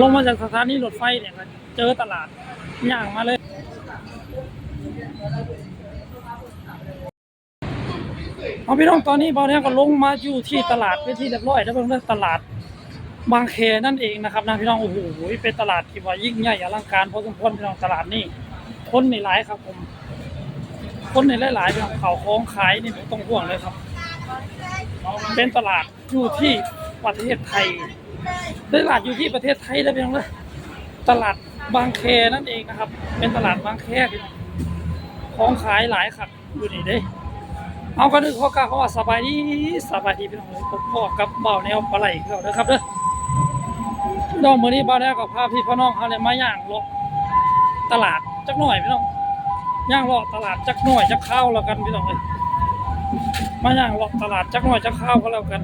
ลงมาจากสถานีรถไฟเนี่ยก็เจอตลาดย่างมาเลย เอาพี่น้องตอนนี้เบาเนี่ยก็ลงมาอยู่ที่ตลาดเป็นที่เรียบร้อยแล้วเพิ่งตลาดบางแคนั่นเองนะครับนะพี่น้องโอ้โหเป็นตลาดที่ว่ายิ่งใหญ่อลังการพอสมควรพี่น้องตลาดนี่คนในหลายครับผม คนในหลายๆพี่น้องเขาของขายนี่ไม่ต้องห่วงเลยครับ เป็นตลาดอยู่ที่ประเทศไทย ตลาดอยู่ที่ประเทศไทยได้วพี่น้องเลยตลาดบางแคนั่นเองนะครับ เป็นตลาดบางแคทีน้องของขายหลายครับอยู่นี่เด้เอาก็นึกข้อกาเขาว่าสบายดีสบายดีพี่น้องเลยผมพ่อกับเบาแนวปลาไหลเขาเด้อครับเด้อน้องมื้อนี้เบาแนวกับพาพี่พ่อน้องเขาเลยมาย่างเลาะตลาดจักหน่อยพี่น้องย่างเลาะตลาดจักหน่อยจักข้าวแล้วกันพี่น้องเลยมาย่างเลาะตลาดจักหน่อยจักข้าวก็แล้วกัน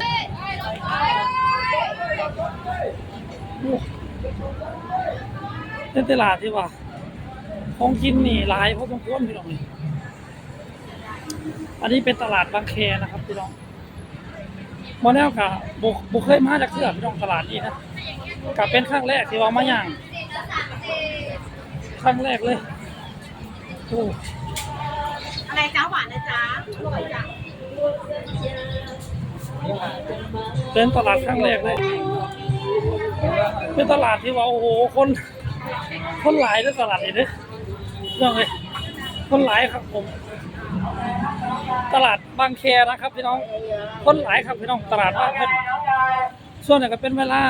โอ้เป็นตลาดที่ว่า ของกินนี่หลายเพราะสมควรพี่น้องเลยอันนี้เป็นตลาดบางแคนะครับพี่น้องมาแล้วกะบุบุเคยมาจากเทือพี่น้องตลาดนี้นะกับเป็นครั้งแรกที่ว่ามาย่างครั้งแรกเลยโอ้อะไรจ้าหวานนะจ๊ะอร่อยจ้ะ เป็นตลาดครั้งแรกเลยเป็นตลาดที่ว่าโอ้โหคน คนหลายในตลาดนี้เด้อเรื่องเลยคนหลายครับผม ตลาดบางแคนะครับพี่น้อง คนหลายครับพี่น้องตลาดบางแคส่วนใหญ่ก็เป็นเวลา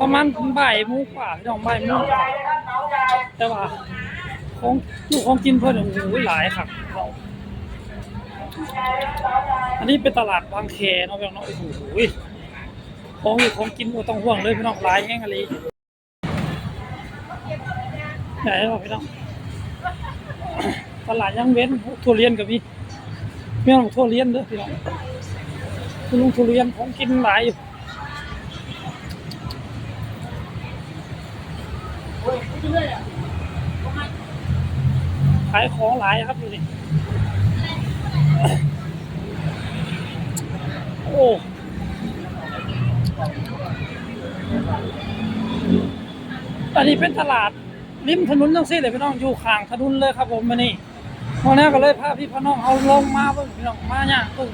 ประมาณบ่ายโมงกว่าพี่น้องบ่ายโมงกว่าแต่ว่าของลูกของกินเพิ่นโอ้โหหลายครับ อันนี้เป็นตลาดบางแคเนาะพี่น้องโอ้โหของอยู่ของกินต้องห่วงเลยพี่น้องหลายแห้งอะไรไหนเนาพี่น้องตลาดยังเว้นทุเรียนกับพี่เมี่ยงทุเรียนเด้อพี่น้องคุณลุงทุเรียนของกินหลายอยู่ขายของหลายครับดูดิ โอ้อันนี้เป็นตลาดริมถนนจังซี่เลยพี่น้องอยู่ข้างถนนเลยครับผมมานี่พอนี้ก็เลยพาพี่พ่อน้องเอาลงมาเบิ่งพี่น้องมาย่างเบิ่ง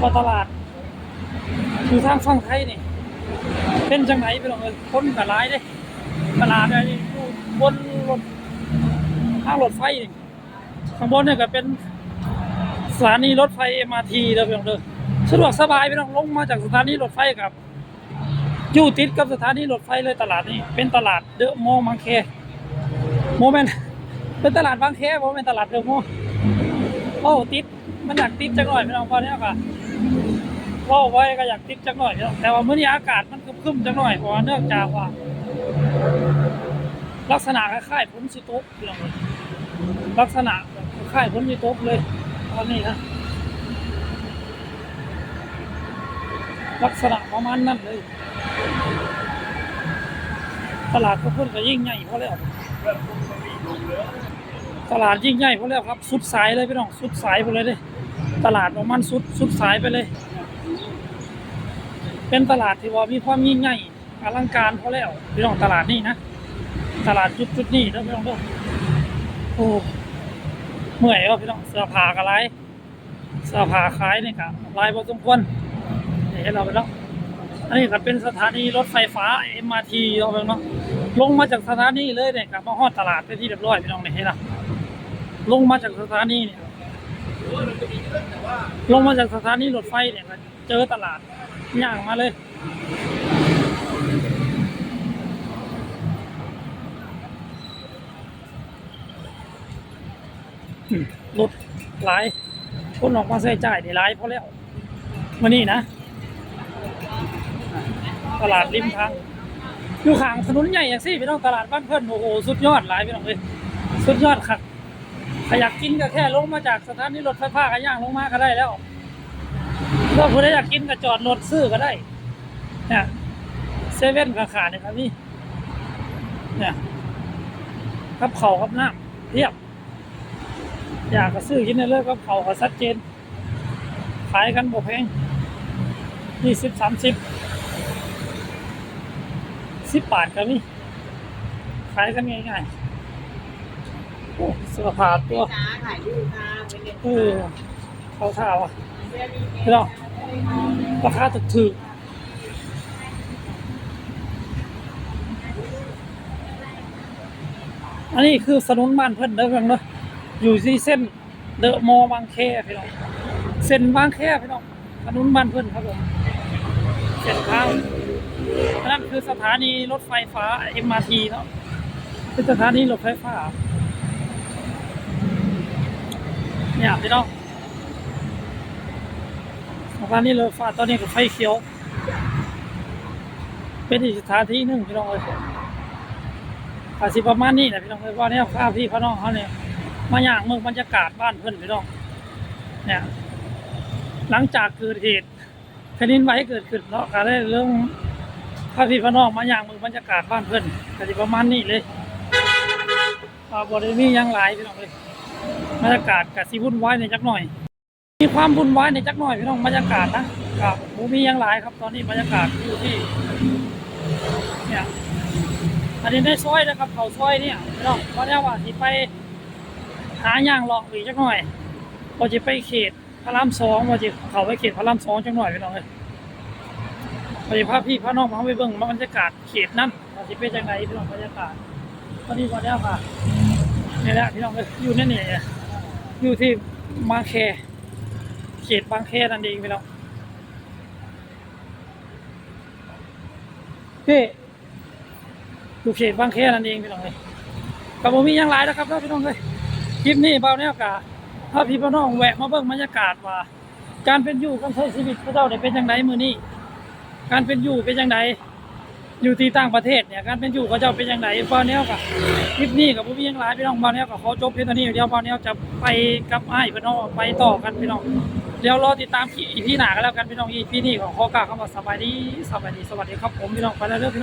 ว่าตลาดอยู่ทางฝั่งไทยนี่เป็นจังไหนพี่น้องเอ้ยคนก็หลายเด้ตลาดอะไรนี่อยู่บนรถทางรถไฟนี่ข้างบนเนี่ยก็เป็น ถานีรถไฟ MRT เด้อพี่น้องเด้อสะดวกสบายพี่น้องลงมาจากสถานีรถไฟกับอยู่ติดกับสถานีรถไฟเลยตลาดนี้ เป็นตลาดเดอะมอลล์บางแคโมเมนต์เป็นตลาดบางแคโมเมนต์ตลาดเดอะมอลล์โอ้ติดมันอยากติดจังหน่อยพี่น้องพอเนี้ยค่ะว่าไว้ก็อยากติดจังหน่อยแต่ว่าเมื่อนี้อากาศมันครึ้มๆจังหน่อยเพราะว่าเนื่องจากว่า ลักษณะคล้ายๆฝนสิตกพี่น้องเอ้ยลักษณะคล้ายๆฝนสิตกเลย ตอนนี้นะลักษณะประมาณนั้นเลย ตลาดก็เพิ่นก็ยิ่งใหญ่พอแล้วตลาดยิ่งใหญ่พอแล้วครับ สุดสายเลยพี่น้องสุดสายไปเลยเด้ตลาดประมาณสุดสุดสายไปเลย เป็นตลาดที่ว่ามีความยิ่งใหญ่อลังการพอแล้วพี่น้องตลาดนี่นะ ตลาดจุดจุดๆนี้นะพี่น้องเด้อโอ้ เมื่อยแล้วพี่น้องเสื้อผ้าก็ไรเสื้อผ้าขายนี่ก็หลายพอสมควรเห็นเราไปแล้วอันนี้ก็เป็นสถานีรถไฟฟ้า MRT เราไปเนาะลงมาจากสถานีเลยเนี่ยกลับมาฮอดตลาดไปที่เรียบร้อยพี่น้องเนี่ยเห็นละลงมาจากสถานีเนี่ยลงมาจากสถานีรถไฟเนี่ยเจอตลาดย่างมาเลย รถหลายคนออกมาใช้จ่ายนี่หลายเพราะแล้วมานี่นะ ตลาดริมทางอยู่ข้างถนนใหญ่อย่างซี่พี่น้องตลาดบ้านเพิ่อนโอ้โหสุดยอดหลายพี่น้องเลยสุดยอดครับใครอยากกินก็แค่ลงมาจากสถานีรถไฟฟ้าก็ย่างลงมาก็ได้แล้วถ้าผู้ใดอยากกินก็จอดรถซื้อก็ได้เนี่ยเซเว่นขาขาเนี่ยครับนี่เนี่ยกับเขาวกับน้ำเทียบ อยากก็ซื้อกินได้เลยกับเขาวก็ชัดเจน ขายกันบ่แพงยี่สิบสามสิบสิบบาทก็มีขายกันง่ายๆโอ้เสื้อผ้าตัวจ้าถ่ายรูปค่ะไปเรียนเออเขาท่าว่ะพี่น้องราคาถูกถูกอันนี้คือสนุนบ้านเพิ่นเด้อเพิ่นเนาะ อยู่ที่เส้นเดอะมอบางแคพี่น้องเส้นบางแคพี่น้องสนุนบ้านเพิ่อนครับผมเส้นทางนนั้นคือสถานีรถไฟฟ้า MRT เนาะเป็นสถานีรถไฟฟ้าเนี่ยพี่น้องสถานีรถไฟฟ้าตอนนี้ก็ไฟเขียว เป็นอีกสถานที่หนึ่งพี่น้องเลยอาสิประมาณนี้นะพี่น้องเลยว่าเนี่ยข้าพี่พี่น้องเขาเนี่ย มาอย่างเมืองบรรยากาศบ้านเพื่อนพี่น้องเนี่ยหลังจากเกิดเหตุแผ่นดินไหวเกิดขึ้นเนาะก็ได้เรื่องข้าพี่พี่น้องมาอย่างเมืองบรรยากาศบ้านเพื่อนก็สิประมาณนี้เลยอ่าบริมีหยังหลายพี่น้องเลยบรรยากาศกับสีวุ่นวายในจักหน่อย มีความวุ่นวายในจักหน่อยพี่น้องบรรยากาศนะกับบูมียังหลายครับ ตอนนี้บรรยากาศอยู่ที่เนี่ยอันนี้ในซอยนะครับเขาซอยเนี่ยพี่น้องเพราะเนี่ยว่าที่ไป หาย่างเลาะอีกจักหน่อยพอจะไปเขตพระรามสองพอจะเขาไปเขตพระรามสองจักหน่อยพี่น้องเลยพอจะพาพี่พาน้องมาไปเบิ่งบรรยากาศเขตนั้นว่าจะเป็นยังไงพี่น้องบรรยากาศตอนนี้วันนี้วค่ะนี่แหละพี่น้องอยอยู่นั่นนี่อยู่ที่บางแคเขตบางแคนั่นเองพี่น้องพี่อยู่เขตบางแคนั่นเองพี่น้องเลยกับผมมียังหลายนะครับพี่น้องเลย คลิปนี้เบาแนวกาถ้าพี่พี่น้องแวะมาเบิ่งบรรยากาศว่า การเป็นอยู่การใช้ชีวิตพระเจ้าได้เป็นยังไงมือนี้ การเป็นอยู่เป็นยังไงอยู่ที่ต่างประเทศเนี่ยการเป็นอยู่เขาเจ้าเป็นยังไงบ้านแนวกับคลิปนี้กับผู้มีหยังหลายพี่น้องบ้านแนวกับขอจบเพียงเท่านี้เดี๋ยวบ้านแนวจะไปกับไอ้พี่น้องไปต่อกันพี่น้องเดี๋ยวรอติดตามอีพีหนากันแล้วกันพี่น้องอีพีนี้ของขอกาวคำว่าสบายดีสบายดีสวัสดีครับผมพี่น้องไปแล้วเด้อพี่น้อง